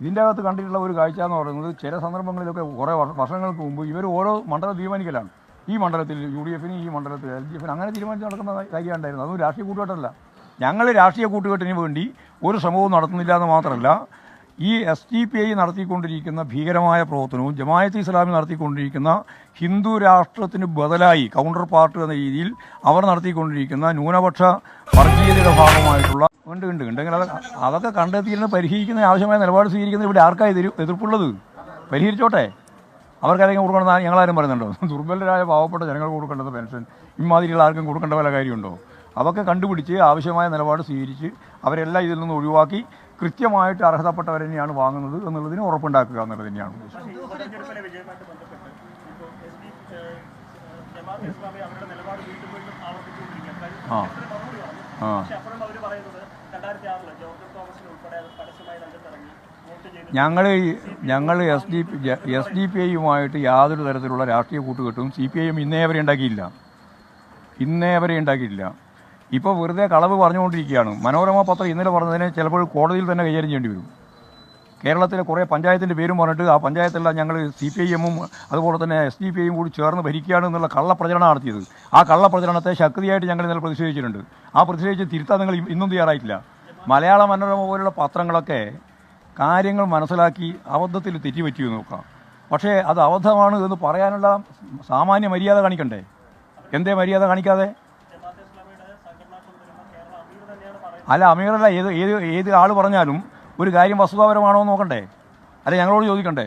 ഇതിന്റെ അകത്ത് കണ്ടിട്ടുള്ള ഒരു കാഴ്ച എന്ന് പറയുന്നത് ചില സന്ദർഭങ്ങളിലൊക്കെ കുറേ വർഷങ്ങൾക്ക് മുമ്പ് ഇവർ ഓരോ മണ്ഡലം തീരുമാനിക്കലാണ്. ഈ മണ്ഡലത്തിൽ യു ഡി എഫിന് ഈ മണ്ഡലത്തിൽ എൽ ഡി എഫിന് അങ്ങനെ തീരുമാനിച്ച് നടക്കുന്ന കാര്യം ഉണ്ടായിരുന്നു അതും രാഷ്ട്രീയ കൂട്ടുകെട്ടല്ല. ഞങ്ങൾ രാഷ്ട്രീയ കൂട്ടുകെട്ടിന് വേണ്ടി ഒരു ശ്രമവും നടത്തുന്നില്ല എന്ന് മാത്രമല്ല ഈ എസ് ഡി പി ഐ നടത്തിക്കൊണ്ടിരിക്കുന്ന ഭീകരമായ പ്രവർത്തനവും ജമായത്ത് ഇസ്ലാമി നടത്തിക്കൊണ്ടിരിക്കുന്ന ഹിന്ദു രാഷ്ട്രത്തിന് ബദലായി കൗണ്ടർ പാർട്ട് എന്ന രീതിയിൽ അവർ നടത്തിക്കൊണ്ടിരിക്കുന്ന ന്യൂനപക്ഷ വർഗീയതയുടെ ഭാഗമായിട്ടുള്ള ഉണ്ട് ഉണ്ട് ഉണ്ടെങ്കിൽ അത് അതൊക്കെ കണ്ടെത്തിയിരുന്ന് പരിഹരിക്കുന്ന ആവശ്യമായ നിലപാട് സ്വീകരിക്കുന്ന ഇവിടെ ആർക്കായി തരും എതിർപ്പുള്ളത്? പരിഹരിച്ചോട്ടെ. അവർക്കാരെങ്കിലും കൊടുക്കണമെന്ന് ഞങ്ങളാരും പറയുന്നുണ്ടോ? ദുർബലരായ പാവപ്പെട്ട ജനങ്ങൾക്ക് കൊടുക്കേണ്ടത് പെൻഷൻ ഇമാതിരിയുള്ള ആർക്കും കൊടുക്കേണ്ട വല്ല കാര്യമുണ്ടോ? അതൊക്കെ കണ്ടുപിടിച്ച് ആവശ്യമായ നിലപാട് സ്വീകരിച്ച് അവരെല്ലാം ഇതിൽ നിന്ന് ഒഴിവാക്കി കൃത്യമായിട്ട് അർഹതപ്പെട്ടവർ തന്നെയാണ് വാങ്ങുന്നത് എന്നുള്ളതിന് ഉറപ്പുണ്ടാക്കുക എന്നുള്ളത് തന്നെയാണ് ആ. ആ. ഞങ്ങൾ ഞങ്ങൾ S D S D P ഐയുമായിട്ട് യാതൊരു തരത്തിലുള്ള രാഷ്ട്രീയ കൂട്ടുകെട്ടും സി പി ഐ എം ഇന്നേ വരെ ഉണ്ടാക്കിയില്ല. ഇന്നേ വരെ ഉണ്ടാക്കിയിട്ടില്ല ഇപ്പോൾ വെറുതെ കളവ് പറഞ്ഞുകൊണ്ടിരിക്കുകയാണ്. മനോരമ പത്രം ഇന്നലെ പറഞ്ഞതിനെ ചിലപ്പോൾ കോടതിയിൽ തന്നെ കൈകാര്യം ചെയ്യേണ്ടി വരും. കേരളത്തിലെ കുറേ പഞ്ചായത്തിന്റെ പേരും പറഞ്ഞിട്ട് ആ പഞ്ചായത്തെല്ലാം ഞങ്ങൾ സി പി ഐ എമ്മും അതുപോലെ തന്നെ എസ് ഡി പി ഐയും കൂടി ചേർന്ന് ഭരിക്കുകയാണ് എന്നുള്ള കള്ളപ്രചരണം നടത്തിയത്. ആ കള്ളപ്രചരണത്തെ ശക്തിയായിട്ട് ഞങ്ങൾ ഇന്നലെ പ്രതിഷേധിച്ചിട്ടുണ്ട്. ആ പ്രതിഷേധിച്ച് തിരുത്താൻ നിങ്ങൾ ഇന്നും തയ്യാറായിട്ടില്ല. മലയാള മനോരമ പോലുള്ള പത്രങ്ങളൊക്കെ കാര്യങ്ങൾ മനസ്സിലാക്കി അബദ്ധത്തിൽ തെറ്റിപ്പറ്റി നോക്കാം. പക്ഷേ അത് അബദ്ധമാണ് എന്ന് പറയാനുള്ള സാമാന്യ മര്യാദ കാണിക്കണ്ടേ? എന്തേ മര്യാദ കാണിക്കാതെ? അല്ല അമീറല്ല ഏത് ഏത് ഏത് ആൾ പറഞ്ഞാലും ഒരു കാര്യം വസ്തുതാപരമാണോ എന്ന് നോക്കണ്ടേ? അല്ല ഞങ്ങളോട് ചോദിക്കണ്ടേ?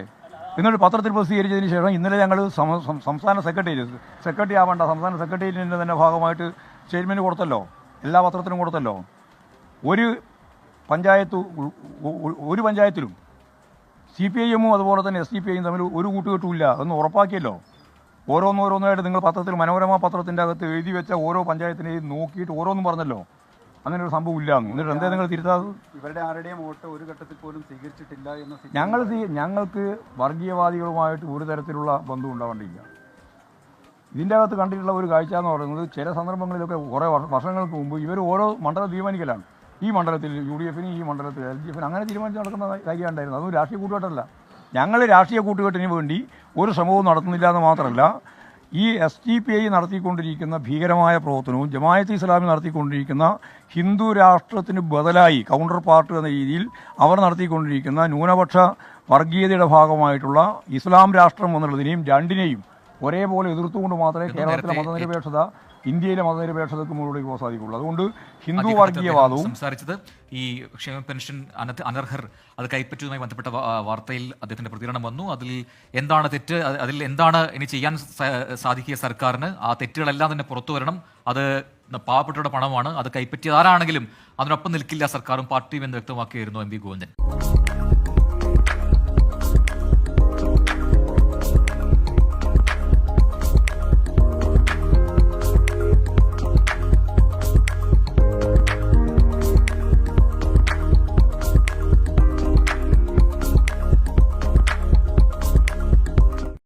ഇന്നൊരു പത്രത്തിൽ പ്രസിദ്ധീകരിച്ചതിന് ശേഷം ഇന്നലെ ഞങ്ങൾ സംസ്ഥാന സെക്രട്ടേറിയറ്റ് സെക്രട്ടറി ആവേണ്ട സംസ്ഥാന സെക്രട്ടേറിയറ്റിന്റെ തന്നെ ഭാഗമായിട്ട് സ്റ്റേറ്റ്മെന്റ് കൊടുത്തല്ലോ. എല്ലാ പത്രത്തിനും കൊടുത്തല്ലോ. ഒരു പഞ്ചായത്ത് ഒരു പഞ്ചായത്തിലും സി പി ഐ എമ്മും അതുപോലെ തന്നെ എസ് ഡി പി ഐയും തമ്മിൽ ഒരു കൂട്ടുകെട്ടുമില്ല. എന്ന് ഉറപ്പാക്കിയല്ലോ. ഓരോന്നോരോന്നായിട്ട് നിങ്ങൾ പത്രത്തിൽ മനോരമ പത്രത്തിന്റെ അകത്ത് എഴുതി വെച്ച ഓരോ പഞ്ചായത്തിനെയും നോക്കിയിട്ട് ഓരോന്നും പറഞ്ഞല്ലോ. അങ്ങനെ ഒരു സംഭവം ഇല്ല. എന്നിട്ട് എന്തേ നിങ്ങൾ തിരുത്താ ഇവരുടെ ആരുടെയും വോട്ട് ഒരു ഘട്ടത്തിൽ പോലും സ്വീകരിച്ചിട്ടില്ല എന്ന് ഞങ്ങൾ ഞങ്ങൾക്ക് വർഗീയവാദികളുമായിട്ട് ഒരു തരത്തിലുള്ള ബന്ധം ഉണ്ടാവേണ്ടിയില്ല. ഇതിന്റെ അകത്ത് കണ്ടിട്ടുള്ള ഒരു കാഴ്ച എന്ന് പറയുന്നത് ചില സന്ദർഭങ്ങളിലൊക്കെ കുറേ വർഷങ്ങൾക്ക് മുമ്പ് ഇവർ ഓരോ മണ്ഡലം തീരുമാനിക്കലാണ്. ഈ മണ്ഡലത്തിൽ യു ഡി എഫിന് ഈ മണ്ഡലത്തിൽ എൽ ഡി എഫിന് അങ്ങനെ തീരുമാനിച്ച് നടക്കുന്ന കാര്യം ഉണ്ടായിരുന്നു അതൊന്നും രാഷ്ട്രീയ കൂട്ടുകെട്ടല്ല. ഞങ്ങൾ രാഷ്ട്രീയ കൂട്ടുകെട്ടിന് വേണ്ടി ഒരു ശ്രമവും നടത്തുന്നില്ല എന്ന് മാത്രമല്ല ഈ എസ് ടി പി ഐ നടത്തിക്കൊണ്ടിരിക്കുന്ന ഭീകരമായ പ്രവർത്തനവും ജമായത്ത് ഇസ്ലാമി നടത്തിക്കൊണ്ടിരിക്കുന്ന ഹിന്ദു രാഷ്ട്രത്തിന് ബദലായി കൗണ്ടർ പാർട്ട് എന്ന രീതിയിൽ അവർ നടത്തിക്കൊണ്ടിരിക്കുന്ന ന്യൂനപക്ഷ വർഗീയതയുടെ ഭാഗമായിട്ടുള്ള ഇസ്ലാം രാഷ്ട്രം എന്നുള്ളതിനെയും രണ്ടിനെയും ഒരേപോലെ എതിർത്തുകൊണ്ട് മാത്രമേ കേരളത്തിലെ മതനിരപേക്ഷത ഇന്ത്യയിലെ മതനിരപേക്ഷതക്ക് മുകളിലേക്ക് പോകാൻ സാധിക്കുള്ളൂ അതുകൊണ്ട് ഹിന്ദു വർഗീയവാദവും സംസാരിച്ചത് ഈ ക്ഷേമ പെൻഷൻ അനർഹർ അത് കൈപ്പറ്റുന്നതുമായി ബന്ധപ്പെട്ട വാർത്തയിൽ അദ്ദേഹത്തിന്റെ പ്രതികരണം വന്നു. അതിൽ എന്താണ് തെറ്റ്? അതിൽ എന്താണ് ഇനി ചെയ്യാൻ സാധിക്കുക സർക്കാരിന്? ആ തെറ്റുകളെല്ലാം തന്നെ പുറത്തു വരണം. അത് പാവപ്പെട്ടവരുടെ പണമാണ്. അത് കൈപ്പറ്റിയ ആരാണെങ്കിലും അതിനൊപ്പം നിൽക്കില്ല സർക്കാരും. പാർട്ടിയും എന്ന് വ്യക്തമാക്കിയായിരുന്നു എം വി ഗോവിന്ദൻ.